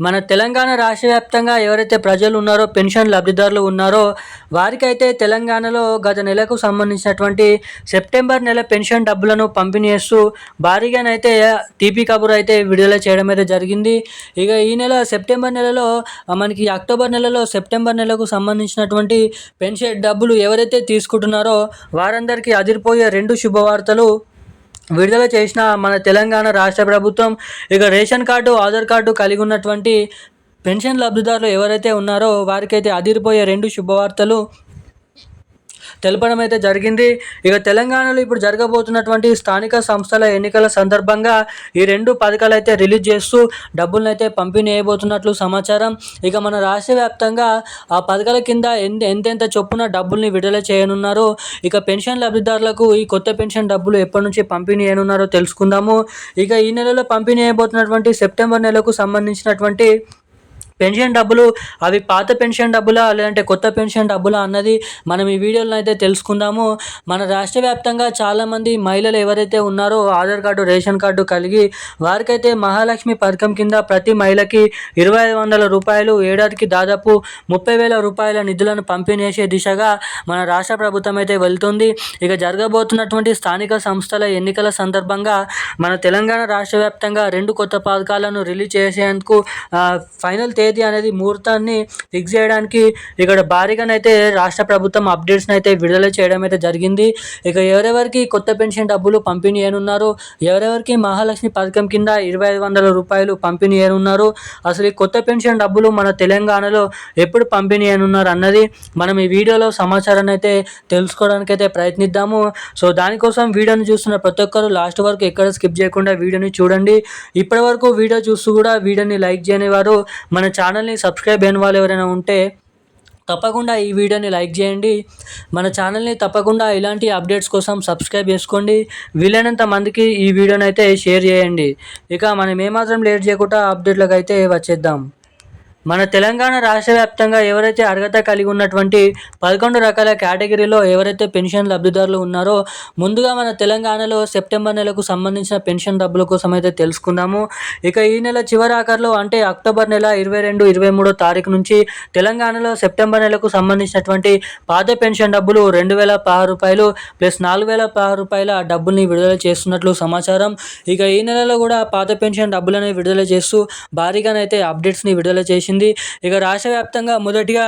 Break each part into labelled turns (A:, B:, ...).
A: మన తెలంగాణ రాష్ట్ర వ్యాప్తంగా ఎవరైతే ప్రజలు ఉన్నారో పెన్షన్ లబ్ధిదారులు ఉన్నారో వారికైతే తెలంగాణలో గత నెలకు సంబంధించినటువంటి సెప్టెంబర్ నెల పెన్షన్ డబ్బులను పంపిణీ చేస్తూ భారీగానైతే తీపి కబుర్ అయితే విడుదల చేయడం అయితే జరిగింది. ఇక ఈ నెల సెప్టెంబర్ నెలలో మనకి అక్టోబర్ నెలలో సెప్టెంబర్ నెలకు సంబంధించినటువంటి పెన్షన్ డబ్బులు ఎవరైతే తీసుకుంటున్నారో వారందరికీ అదిరిపోయే రెండు శుభవార్తలు విడుదల చేసిన మన తెలంగాణ రాష్ట్ర ప్రభుత్వం ఇక రేషన్ కార్డు ఆధార్ కార్డు కలిగి ఉన్నటువంటి పెన్షన్ లబ్ధిదారులు ఎవరైతే ఉన్నారో వారికైతే అదిరిపోయే రెండు శుభవార్తలు తెలపడం అయితే జరిగింది. ఇక తెలంగాణలో ఇప్పుడు జరగబోతున్నటువంటి స్థానిక సంస్థల ఎన్నికల సందర్భంగా ఈ రెండు పథకాలు అయితే రిలీజ్ చేస్తూ డబ్బులను అయితే పంపిణీ చేయబోతున్నట్లు సమాచారం. ఇక మన రాష్ట్ర వ్యాప్తంగా ఆ పథకాల కింద ఎంత ఎంతెంత చొప్పున డబ్బుల్ని విడుదల చేయనున్నారు ఇక పెన్షన్ లబ్ధిదారులకు ఈ కొత్త పెన్షన్ డబ్బులు ఎప్పటి నుంచి పంపిణీ చేయనున్నారో తెలుసుకుందాము. ఇక ఈ నెలలో పంపిణీ చేయబోతున్నటువంటి సెప్టెంబర్ నెలకు సంబంధించినటువంటి పెన్షన్ డబ్బులు అవి పాత పెన్షన్ డబ్బులా లేదంటే కొత్త పెన్షన్ డబ్బులా అన్నది మనం ఈ వీడియోలో అయితే తెలుసుకుందాము. మన రాష్ట్ర వ్యాప్తంగా చాలామంది మహిళలు ఎవరైతే ఉన్నారో ఆధార్ కార్డు రేషన్ కార్డు కలిగి వారికైతే మహాలక్ష్మి పథకం కింద ప్రతి మహిళకి ఇరవై ఐదు వందల రూపాయలు ఏడాదికి దాదాపు ముప్పై వేల రూపాయల నిధులను పంపిణీ చేసే దిశగా మన రాష్ట్ర ప్రభుత్వం అయితే వెళ్తుంది. ఇక జరగబోతున్నటువంటి స్థానిక సంస్థల ఎన్నికల సందర్భంగా మన తెలంగాణ రాష్ట్ర వ్యాప్తంగా రెండు కొత్త పథకాలను రిలీజ్ చేసేందుకు ఫైనల్ తేదీ అనేది ముహూర్తాన్ని ఫిక్స్ చేయడానికి ఇక్కడ భారీగానైతే రాష్ట్ర ప్రభుత్వం అప్డేట్స్ని అయితే విడుదల చేయడం అయితే జరిగింది. ఇక ఎవరెవరికి కొత్త పెన్షన్ డబ్బులు పంపిణీ చేయనున్నారు? ఎవరెవరికి మహాలక్ష్మి పథకం కింద ఇరవై ఐదు వందల రూపాయలు పంపిణీ చేయనున్నారు? అసలు ఈ కొత్త పెన్షన్ డబ్బులు మన తెలంగాణలో ఎప్పుడు పంపిణీ చేయనున్నారు అన్నది మనం ఈ వీడియోలో సమాచారాన్ని అయితే తెలుసుకోవడానికి అయితే ప్రయత్నిద్దాము. సో దానికోసం వీడియోని చూస్తున్న ప్రతి ఒక్కరు లాస్ట్ వరకు ఎక్కడ స్కిప్ చేయకుండా వీడియోని చూడండి. ఇప్పటి వరకు వీడియో చూస్తూ కూడా వీడియోని లైక్ చేయని వారు మన ఛానల్ని సబ్స్క్రైబ్ అయిన వాళ్ళు ఎవరైనా ఉంటే తప్పకుండా ఈ వీడియోని లైక్ చేయండి. మన ఛానల్ని తప్పకుండా ఇలాంటి అప్డేట్స్ కోసం సబ్స్క్రైబ్ చేసుకోండి. వీలైనంత మందికి ఈ వీడియోని అయితే షేర్ చేయండి. ఇక మనం ఏమాత్రం లేట్ చేయకుండా అప్డేట్లకు అయితే వచ్చేద్దాం. మన తెలంగాణ రాష్ట్ర వ్యాప్తంగా ఎవరైతే అర్హత కలిగి ఉన్నటువంటి పదకొండు రకాల కేటగిరీలో ఎవరైతే పెన్షన్ లబ్ధిదారులు ఉన్నారో ముందుగా మన తెలంగాణలో సెప్టెంబర్ నెలకు సంబంధించిన పెన్షన్ డబ్బుల కోసం అయితే తెలుసుకుందాము. ఇక ఈ నెల చివరి ఆఖరిలో అంటే అక్టోబర్ నెల ఇరవై రెండు ఇరవై మూడో తారీఖు నుంచి తెలంగాణలో సెప్టెంబర్ నెలకు సంబంధించినటువంటి పాత పెన్షన్ డబ్బులు రెండు వేల పదహారు రూపాయలు ప్లస్ నాలుగు వేల పదహారు రూపాయల డబ్బుల్ని విడుదల చేస్తున్నట్లు సమాచారం. ఇక ఈ నెలలో కూడా పాత పెన్షన్ డబ్బులని విడుదల చేస్తూ భారీగానైతే అప్డేట్స్ని విడుదల చేసి చేసింది. ఇక రాష్ట్ర వ్యాప్తంగా మొదటిగా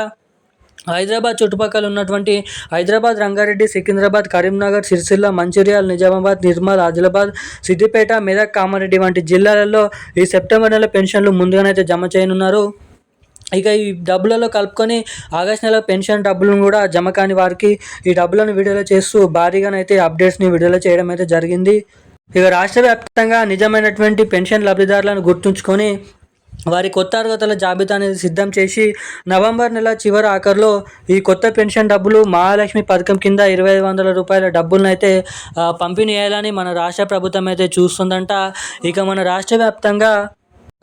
A: హైదరాబాద్ చుట్టుపక్కల ఉన్నటువంటి హైదరాబాద్ రంగారెడ్డి సికింద్రాబాద్ కరీంనగర్ సిరిసిల్ల మంచిర్యాల నిజామాబాద్ నిర్మల్ ఆదిలాబాద్ సిద్దిపేట మెదక్ కామారెడ్డి వంటి జిల్లాలలో ఈ సెప్టెంబర్ నెల పెన్షన్లు ముందుగానైతే జమ చేయనున్నారు. ఇక ఈ డబ్బులలో కలుపుకొని ఆగస్ట్ నెల పెన్షన్ డబ్బులను కూడా జమ కాని వారికి ఈ డబ్బులను విడుదల చేస్తూ భారీగానైతే అప్డేట్స్ని విడుదల చేయడం అయితే జరిగింది. ఇక రాష్ట్ర వ్యాప్తంగా నిజమైనటువంటి పెన్షన్ లబ్ధిదారులను గుర్తుంచుకొని వారి కొత్త అర్హతల జాబితా అనేది సిద్ధం చేసి నవంబర్ నెల చివరి ఆఖరిలో ఈ కొత్త పెన్షన్ డబ్బులు మహాలక్ష్మి పథకం కింద ఇరవై ఐదు వందల రూపాయల డబ్బులను అయితే పంపిణీ చేయాలని మన రాష్ట్ర ప్రభుత్వం అయితే చూస్తుందంట. ఇక మన రాష్ట్ర వ్యాప్తంగా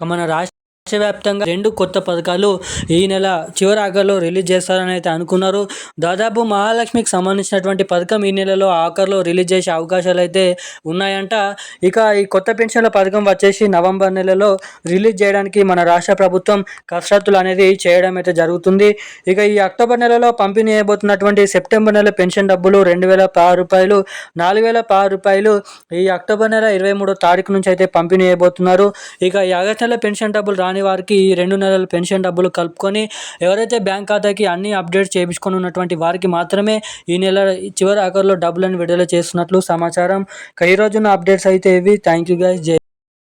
A: మన రాష్ట్ర వ్యాప్తంగా రెండు కొత్త పథకాలు ఈ నెల చివరి ఆఖరిలో రిలీజ్ చేస్తారని అయితే అనుకున్నారు. దాదాపు మహాలక్ష్మికి సంబంధించినటువంటి పథకం ఈ నెలలో ఆఖరిలో రిలీజ్ చేసే అవకాశాలు అయితే ఉన్నాయంట. ఇక ఈ కొత్త పెన్షన్ల పథకం వచ్చేసి నవంబర్ నెలలో రిలీజ్ చేయడానికి మన రాష్ట్ర ప్రభుత్వం కసరత్తులు అనేది చేయడం అయితే జరుగుతుంది. ఇక ఈ అక్టోబర్ నెలలో పంపిణీ చేయబోతున్నటువంటి సెప్టెంబర్ నెల పెన్షన్ డబ్బులు రెండు వేల పది రూపాయలు నాలుగు వేల పది రూపాయలు ఈ అక్టోబర్ నెల ఇరవై మూడో తారీఖు నుంచి అయితే పంపిణీ చేయబోతున్నారు. ఇక ఈ ఆగస్ట్ నెల పెన్షన్ డబ్బులు రాని వారికి ఈ రెండు నెలల పెన్షన్ డబ్బులు కలుపుకొని ఎవరైతే బ్యాంక్ ఖాతాకి అన్ని అప్డేట్స్ చేయించుకొని ఉన్నటువంటి వారికి మాత్రమే ఈ నెల చివరి ఆఖరిలో డబ్బులను విడుదల చేస్తున్నట్లు సమాచారం. ఇక ఈ అప్డేట్స్ అయితే ఇవి. థ్యాంక్ యూ గైస్ జై